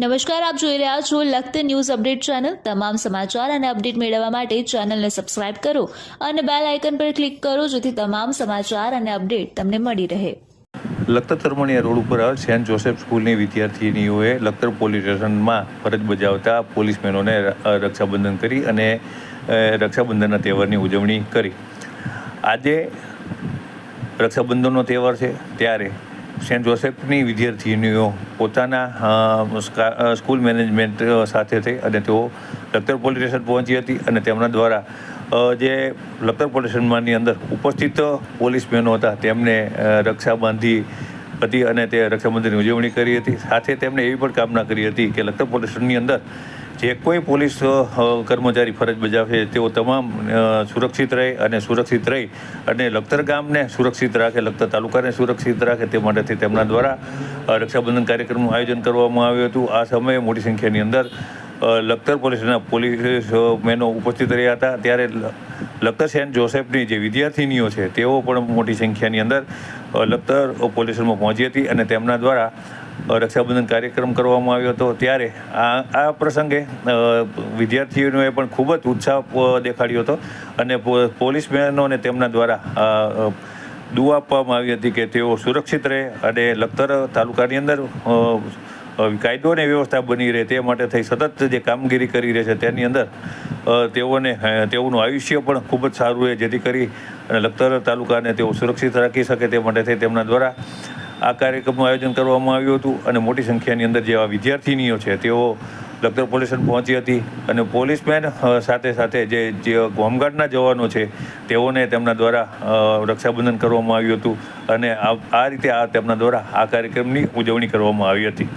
નમસ્કાર, આપ જોઈ રહ્યા છો લખત ન્યૂઝ અપડેટ ચેનલ. તમામ સમાચાર અને અપડેટ મેળવવા માટે ચેનલને સબસ્ક્રાઇબ કરો અને બેલ આઇકન પર ક્લિક કરો, જેથી તમામ સમાચાર અને અપડેટ તમને મળી રહે. લખતર તરમણીયા રોડ ઉપર સેન્ટ જોસેફ સ્કૂલની વિદ્યાર્થીનીઓએ લખતર પોલીસ સ્ટેશનમાં ફરજ બજાવતા પોલીસમેનોને રક્ષાબંધન કરી અને રક્ષાબંધનના તહેવારની ઉજવણી કરી. આજે રક્ષાબંધનનો તહેવાર છે, ત્યારે સેન્ટ જોસેફની વિદ્યાર્થીનીઓ પોતાના સ્કૂલ મેનેજમેન્ટ સાથે થઈ અને તેઓ લખતર પોલીસ સ્ટેશન પહોંચી હતી અને તેમના દ્વારા જે લખતર પોલીસ સ્ટેશનમાંની અંદર ઉપસ્થિત પોલીસમેનો હતા, તેમને રક્ષા બાંધી હતી અને તે રક્ષાબંધનની ઉજવણી કરી હતી. સાથે તેમણે એવી પણ કામના કરી હતી કે લખતર પોલીસ સ્ટેશનની અંદર જે કોઈ પોલીસ કર્મચારી ફરજ બજાવે તેઓ તમામ સુરક્ષિત રહે અને સુરક્ષિત રહી અને લખતર ગામને સુરક્ષિત રાખે, લખતર તાલુકાને સુરક્ષિત રાખે તે માટેથી તેમના દ્વારા રક્ષાબંધન કાર્યક્રમનું આયોજન કરવામાં આવ્યું હતું. આ સમયે મોટી સંખ્યાની અંદર લખતર પોલીસના પોલીસ મેનો ઉપસ્થિત રહ્યા હતા. ત્યારે લખતર સેન્ટ જોસેફની જે વિદ્યાર્થીનીઓ છે, તેઓ પણ મોટી સંખ્યાની અંદર લખતર પોલીસમાં પહોંચી હતી અને તેમના દ્વારા રક્ષાબંધન કાર્યક્રમ કરવામાં આવ્યો હતો. ત્યારે આ આ પ્રસંગે વિદ્યાર્થીઓએ પણ ખૂબ જ ઉત્સાહ દેખાડ્યો હતો અને પો- પોલીસમેનોને તેમના દ્વારા દુઆ આપવામાં આવી હતી કે તેઓ સુરક્ષિત રહે અને લખતર તાલુકાની અંદર કાયદો અને વ્યવસ્થા બની રહે તે માટે થઈ સતત જે કામગીરી કરી રહે છે તેની અંદર તેઓને તેઓનું આયુષ્ય પણ ખૂબ જ સારું રહે, જેથી કરી અને લખતર તાલુકાને તેઓ સુરક્ષિત રાખી શકે તે માટે થઈ તેમના દ્વારા આ કાર્યક્રમનું આયોજન કરવામાં આવ્યું હતું અને મોટી સંખ્યાની અંદર જેવા વિદ્યાર્થિનીઓ છે તેઓ લખતર પોલીસ પહોંચી હતી અને પોલીસમેન સાથે સાથે જે જે હોમગાર્ડના જવાનો છે તેઓને તેમના દ્વારા રક્ષાબંધન કરવામાં આવ્યું હતું અને આ રીતે આ તેમના દ્વારા આ કાર્યક્રમની ઉજવણી કરવામાં આવી હતી.